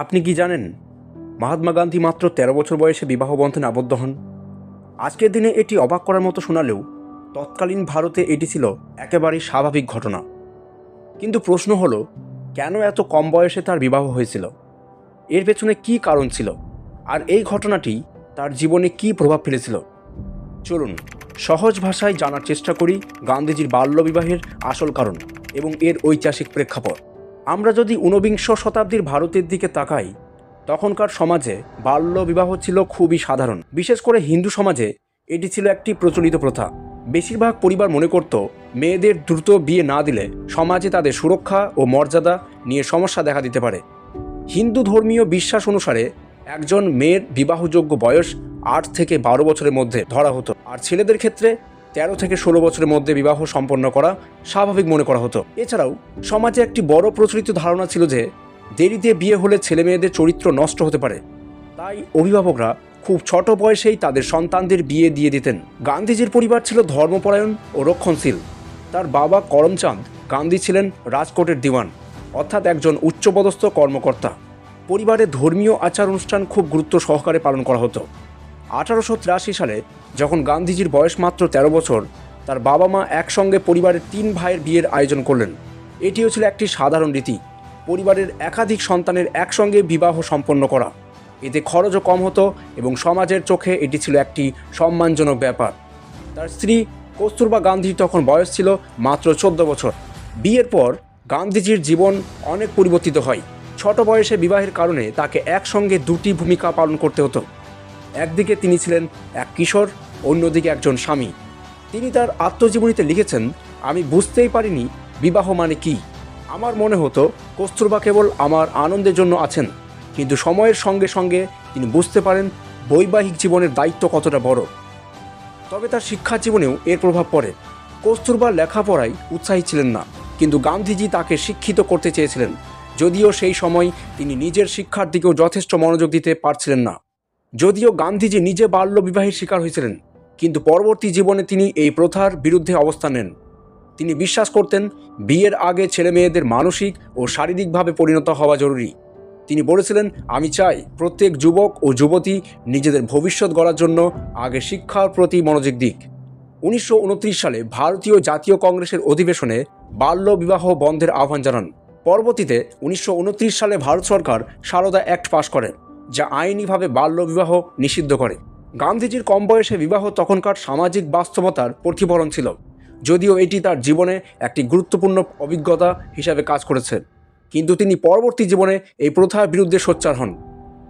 আপনি কি জানেন, মহাত্মা গান্ধী মাত্র তেরো বছর বয়সে বিবাহ বন্ধনে আবদ্ধ হন? আজকের দিনে এটি অবাক করার মতো শোনালেও তৎকালীন ভারতে এটি ছিল একেবারেই স্বাভাবিক ঘটনা। কিন্তু প্রশ্ন হলো, কেন এত কম বয়সে তার বিবাহ হয়েছিল? এর পেছনে কী কারণ ছিল? আর এই ঘটনাটি তার জীবনে কী প্রভাব ফেলেছিল? চলুন, সহজ ভাষায় জানার চেষ্টা করি গান্ধীজির বাল্যবিবাহের আসল কারণ এবং এর ঐতিহাসিক প্রেক্ষাপট। আমরা যদি ঊনবিংশ শতাব্দীর ভারতের দিকে তাকাই, তখনকার সমাজে বাল্য বিবাহ ছিল খুবই সাধারণ। বিশেষ করে হিন্দু সমাজে এটি ছিল একটি প্রচলিত প্রথা। বেশিরভাগ পরিবার মনে করত, মেয়েদের দ্রুত বিয়ে না দিলে সমাজে তাদের সুরক্ষা ও মর্যাদা নিয়ে সমস্যা দেখা দিতে পারে। হিন্দু ধর্মীয় বিশ্বাস অনুসারে একজন মেয়ের বিবাহযোগ্য বয়স আট থেকে বারো বছরের মধ্যে ধরা হতো। আর ছেলেদের ক্ষেত্রে তেরো থেকে ষোলো বছরের মধ্যে বিবাহ সম্পন্ন করা স্বাভাবিক মনে করা হতো। এছাড়াও, সমাজে একটি বড় প্রচলিত ধারণা ছিল যে, দেরিতে বিয়ে হলে ছেলে মেয়েদের চরিত্র নষ্ট হতে পারে। তাই অভিভাবকরা খুব ছোট বয়সেই তাদের সন্তানদের বিয়ে দিয়ে দিতেন। গান্ধীজির পরিবার ছিল ধর্মপরায়ণ ও রক্ষণশীল। তার বাবা করমচাঁদ, গান্ধী ছিলেন রাজকোটের দিওয়ান, অর্থাৎ একজন উচ্চপদস্থ কর্মকর্তা। পরিবারে ধর্মীয় আচার অনুষ্ঠান খুব গুরুত্ব সহকারে পালন করা হতো। আঠারোশো তিরাশি সালে যখন গান্ধীজির বয়স মাত্র তেরো বছর, তার বাবা মা একসঙ্গে পরিবারের তিন ভাইয়ের বিয়ের আয়োজন করলেন। এটিও ছিল একটি সাধারণ রীতি, পরিবারের একাধিক সন্তানের একসঙ্গে বিবাহ সম্পন্ন করা। এতে খরচও কম হতো এবং সমাজের চোখে এটি ছিল একটি সম্মানজনক ব্যাপার। তার স্ত্রী কস্তুরবা গান্ধীর তখন বয়স ছিল মাত্র চোদ্দ বছর। বিয়ের পর গান্ধীজির জীবন অনেক পরিবর্তিত হয়। ছোট বয়সে বিবাহের কারণে তাকে একসঙ্গে দুটি ভূমিকা পালন করতে হতো। একদিকে তিনি ছিলেন এক কিশোর, অন্যদিকে একজন স্বামী। তিনি তার আত্মজীবনীতে লিখেছেন, আমি বুঝতেই পারিনি বিবাহ মানে কি। আমার মনে হতো কস্তুরবা কেবল আমার আনন্দের জন্য আছেন, কিন্তু সময়ের সঙ্গে সঙ্গে তিনি বুঝতে পারেন বৈবাহিক জীবনের দায়িত্ব কতটা বড়। তবে তার শিক্ষা জীবনেও এর প্রভাব পড়ে। কস্তুরবা লেখাপড়ায় উৎসাহী ছিলেন না, কিন্তু গান্ধীজি তাকে শিক্ষিত করতে চেয়েছিলেন। যদিও সেই সময় তিনি নিজের শিক্ষার দিকেও যথেষ্ট মনোযোগ দিতে পারছিলেন না। যদিও গান্ধীজি নিজে বাল্য বিবাহের শিকার হয়েছিলেন, কিন্তু পরবর্তী জীবনে তিনি এই প্রথার বিরুদ্ধে অবস্থান নেন। তিনি বিশ্বাস করতেন, বিয়ের আগে ছেলে মেয়েদের মানসিক ও শারীরিকভাবে পরিণত হওয়া জরুরি। তিনি বলেছিলেন, আমি চাই প্রত্যেক যুবক ও যুবতী নিজেদের ভবিষ্যৎ গড়ার জন্য আগে শিক্ষার প্রতি মনোযোগ দিক। উনিশশো উনত্রিশ সালে ভারতীয় জাতীয় কংগ্রেসের অধিবেশনে বাল্য বিবাহ বন্ধের আহ্বান জানান। পরবর্তীতে উনিশশো উনত্রিশ সালে ভারত সরকার সারদা অ্যাক্ট পাশ করে। যা আইনিভাবে বাল্যবিবাহ নিষিদ্ধ করে। গান্ধীজির কম বয়সে বিবাহ তখনকার সামাজিক বাস্তবতার প্রতিফলন ছিল, যদিও এটি তার জীবনে একটি গুরুত্বপূর্ণ অভিজ্ঞতা হিসাবে কাজ করেছে। কিন্তু তিনি পরবর্তী জীবনে এই প্রথার বিরুদ্ধে সোচ্চার হন।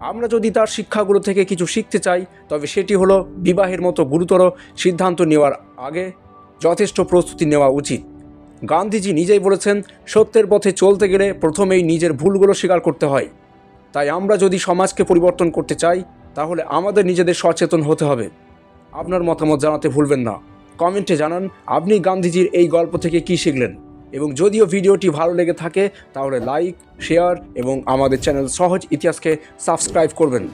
আমরা যদি তার শিক্ষাগুলো থেকে কিছু শিখতে চাই, তবে সেটি হলো বিবাহের মতো গুরুতর সিদ্ধান্ত নেওয়ার আগে যথেষ্ট প্রস্তুতি নেওয়া উচিত। গান্ধীজি নিজেই বলেছেন, সত্যের পথে চলতে গেলে প্রথমেই নিজের ভুলগুলো স্বীকার করতে হয়। তাই আমরা যদি সমাজকে পরিবর্তন করতে চাই, তাহলে আমাদের নিজেদের সচেতন হতে হবে। আপনার মতামত জানাতে ভুলবেন না। কমেন্টে জানান, আপনি গান্ধীজির এই গল্প থেকে কি শিখলেন? এবং যদিও ভিডিওটি ভালো লেগে থাকে, তাহলে লাইক, শেয়ার এবং আমাদের চ্যানেল সহজ ইতিহাসকে সাবস্ক্রাইব করবেন।